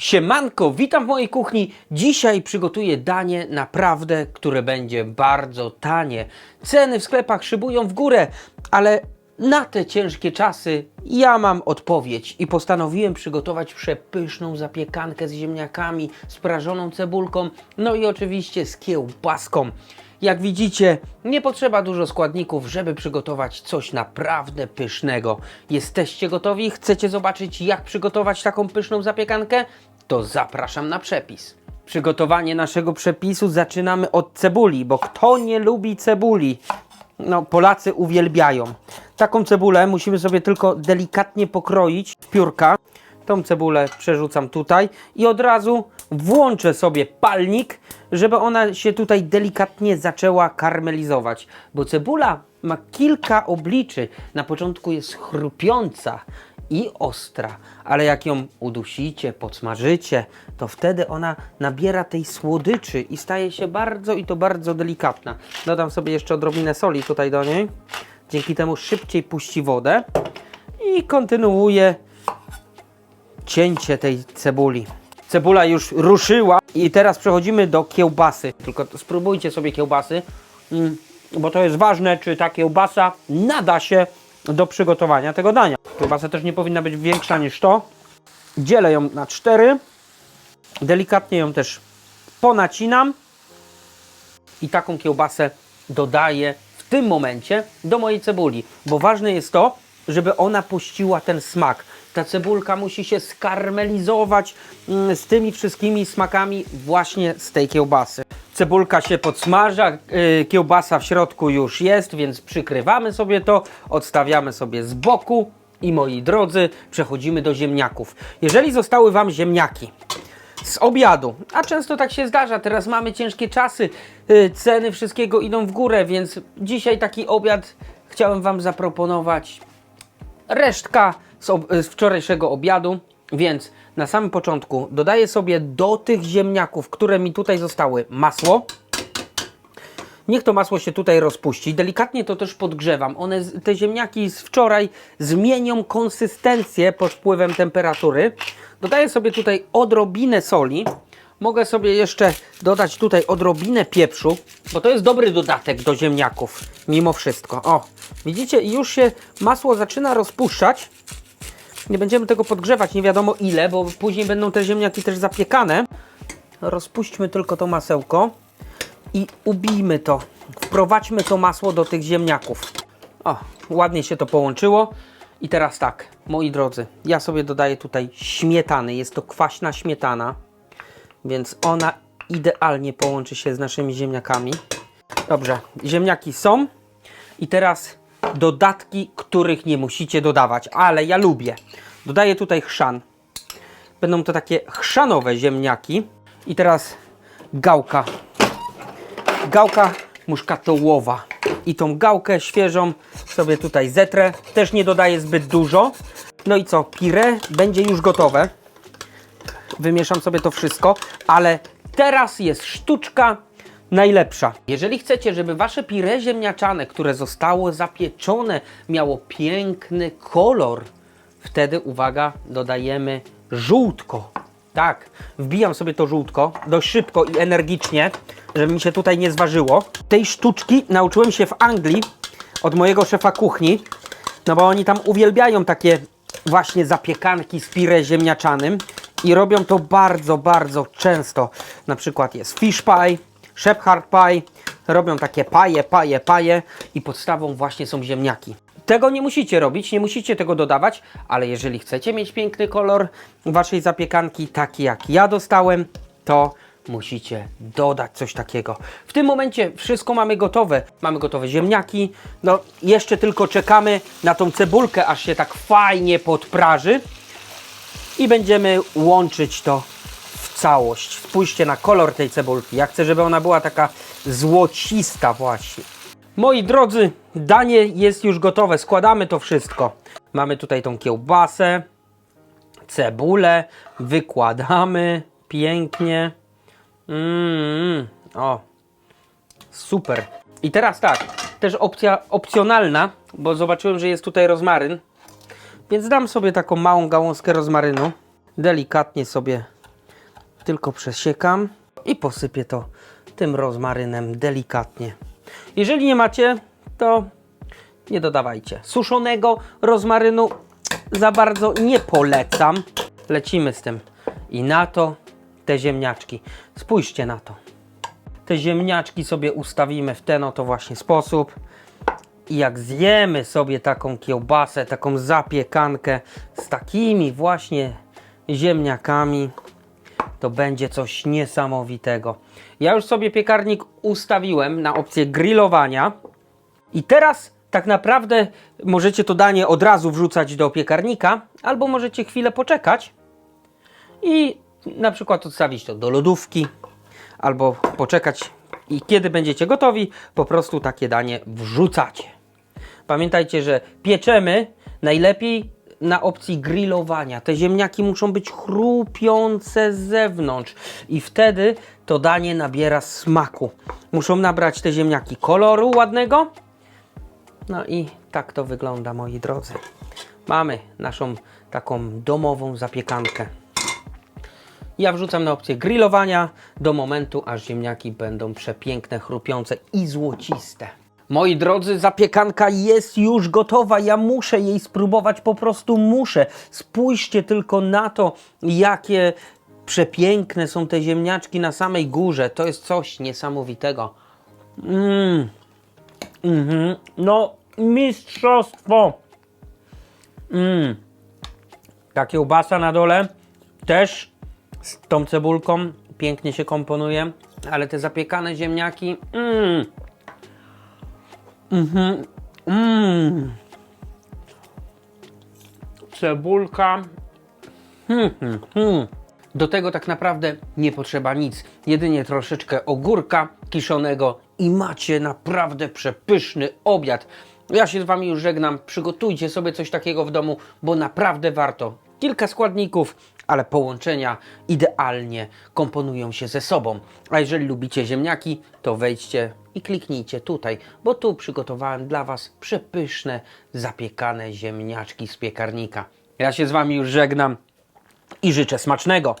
Siemanko, witam w mojej kuchni. Dzisiaj przygotuję danie naprawdę, które będzie bardzo tanie. Ceny w sklepach szybują w górę, ale na te ciężkie czasy ja mam odpowiedź i postanowiłem przygotować przepyszną zapiekankę z ziemniakami, z prażoną cebulką, no i oczywiście z kiełbaską. Jak widzicie, nie potrzeba dużo składników, żeby przygotować coś naprawdę pysznego. Jesteście gotowi? Chcecie zobaczyć, jak przygotować taką pyszną zapiekankę? To zapraszam na przepis. Przygotowanie naszego przepisu zaczynamy od cebuli, bo kto nie lubi cebuli? No, Polacy uwielbiają. Taką cebulę musimy sobie tylko delikatnie pokroić w piórka. Tą cebulę przerzucam tutaj i od razu włączę sobie palnik, żeby ona się tutaj delikatnie zaczęła karmelizować. Bo cebula ma kilka obliczy. Na początku jest chrupiąca i ostra, ale jak ją udusicie, podsmażycie, to wtedy ona nabiera tej słodyczy i staje się bardzo i to bardzo delikatna. Dodam sobie jeszcze odrobinę soli tutaj do niej. Dzięki temu szybciej puści wodę i kontynuuję cięcie tej cebuli. Cebula już ruszyła i teraz przechodzimy do kiełbasy. Tylko spróbujcie sobie kiełbasy, mm, bo to jest ważne, czy ta kiełbasa nada się do przygotowania tego dania. Kiełbasa też nie powinna być większa niż to. Dzielę ją na cztery. Delikatnie ją też ponacinam i taką kiełbasę dodaję w tym momencie do mojej cebuli, bo ważne jest to, żeby ona puściła ten smak. Ta cebulka musi się skarmelizować mm, z tymi wszystkimi smakami właśnie z tej kiełbasy. Cebulka się podsmaża, yy, kiełbasa w środku już jest, więc przykrywamy sobie to, odstawiamy sobie z boku i moi drodzy, przechodzimy do ziemniaków. Jeżeli zostały Wam ziemniaki, z obiadu. A często tak się zdarza, teraz mamy ciężkie czasy, yy, ceny wszystkiego idą w górę, więc dzisiaj taki obiad chciałem Wam zaproponować. Resztka z, ob- z wczorajszego obiadu, więc na samym początku dodaję sobie do tych ziemniaków, które mi tutaj zostały, masło. Niech to masło się tutaj rozpuści. Delikatnie to też podgrzewam. One, te ziemniaki z wczoraj zmienią konsystencję pod wpływem temperatury. Dodaję sobie tutaj odrobinę soli. Mogę sobie jeszcze dodać tutaj odrobinę pieprzu, bo to jest dobry dodatek do ziemniaków, mimo wszystko. O, widzicie, już się masło zaczyna rozpuszczać. Nie będziemy tego podgrzewać nie wiadomo ile, bo później będą te ziemniaki też zapiekane. Rozpuśćmy tylko to masełko i ubijmy to. Wprowadźmy to masło do tych ziemniaków. O, ładnie się to połączyło. I teraz tak, moi drodzy, ja sobie dodaję tutaj śmietany. Jest to kwaśna śmietana, więc ona idealnie połączy się z naszymi ziemniakami. Dobrze, ziemniaki są. I teraz dodatki, których nie musicie dodawać, ale ja lubię. Dodaję tutaj chrzan. Będą to takie chrzanowe ziemniaki. I teraz gałka gałka muszkatołowa. I tą gałkę świeżą sobie tutaj zetrę. Też nie dodaję zbyt dużo. No i co? Pire będzie już gotowe. Wymieszam sobie to wszystko, ale teraz jest sztuczka najlepsza. Jeżeli chcecie, żeby wasze pire ziemniaczane, które zostało zapieczone, miało piękny kolor, wtedy uwaga, dodajemy żółtko. Tak, wbijam sobie to żółtko dość szybko i energicznie, żeby mi się tutaj nie zważyło. Tej sztuczki nauczyłem się w Anglii od mojego szefa kuchni, no bo oni tam uwielbiają takie właśnie zapiekanki z pire ziemniaczanym i robią to bardzo, bardzo często. Na przykład jest fish pie, shepherd pie, robią takie paje, paje, paje i podstawą właśnie są ziemniaki. Tego nie musicie robić, nie musicie tego dodawać, ale jeżeli chcecie mieć piękny kolor waszej zapiekanki, taki jak ja dostałem, to musicie dodać coś takiego. W tym momencie wszystko mamy gotowe. Mamy gotowe ziemniaki. No, jeszcze tylko czekamy na tą cebulkę, aż się tak fajnie podpraży i będziemy łączyć to całość. Spójrzcie na kolor tej cebulki. Ja chcę, żeby ona była taka złocista właśnie. Moi drodzy, danie jest już gotowe. Składamy to wszystko. Mamy tutaj tą kiełbasę, cebulę, wykładamy pięknie. Mmm, o, super. I teraz tak, też opcja opcjonalna, bo zobaczyłem, że jest tutaj rozmaryn. Więc dam sobie taką małą gałązkę rozmarynu. Delikatnie sobie tylko przesiekam i posypię to tym rozmarynem delikatnie. Jeżeli nie macie, to nie dodawajcie. Suszonego rozmarynu za bardzo nie polecam. Lecimy z tym. I na to te ziemniaczki. Spójrzcie na to. Te ziemniaczki sobie ustawimy w ten oto właśnie sposób. I jak zjemy sobie taką kiełbasę, taką zapiekankę z takimi właśnie ziemniakami, to będzie coś niesamowitego. Ja już sobie piekarnik ustawiłem na opcję grillowania. I teraz tak naprawdę możecie to danie od razu wrzucać do piekarnika, albo możecie chwilę poczekać i na przykład odstawić to do lodówki, albo poczekać i kiedy będziecie gotowi, po prostu takie danie wrzucacie. Pamiętajcie, że pieczemy najlepiej na opcji grillowania. Te ziemniaki muszą być chrupiące z zewnątrz i wtedy to danie nabiera smaku. Muszą nabrać te ziemniaki koloru ładnego. No i tak to wygląda, moi drodzy. Mamy naszą taką domową zapiekankę. Ja wrzucam na opcję grillowania do momentu, aż ziemniaki będą przepiękne, chrupiące i złociste. Moi drodzy, zapiekanka jest już gotowa. Ja muszę jej spróbować, po prostu muszę. Spójrzcie tylko na to, jakie przepiękne są te ziemniaczki na samej górze. To jest coś niesamowitego. Mmm. Mhm. No, mistrzostwo. Mmm. Ta kiełbasa na dole też z tą cebulką pięknie się komponuje, ale te zapiekane ziemniaki. Mmm. Mhm. Mmm. Cebulka. Hmm, hmm, hmm. Do tego tak naprawdę nie potrzeba nic. Jedynie troszeczkę ogórka kiszonego i macie naprawdę przepyszny obiad. Ja się z Wami już żegnam. Przygotujcie sobie coś takiego w domu, bo naprawdę warto. Kilka składników, ale połączenia idealnie komponują się ze sobą. A jeżeli lubicie ziemniaki, to wejdźcie i kliknijcie tutaj, bo tu przygotowałem dla Was przepyszne, zapiekane ziemniaczki z piekarnika. Ja się z Wami już żegnam i życzę smacznego.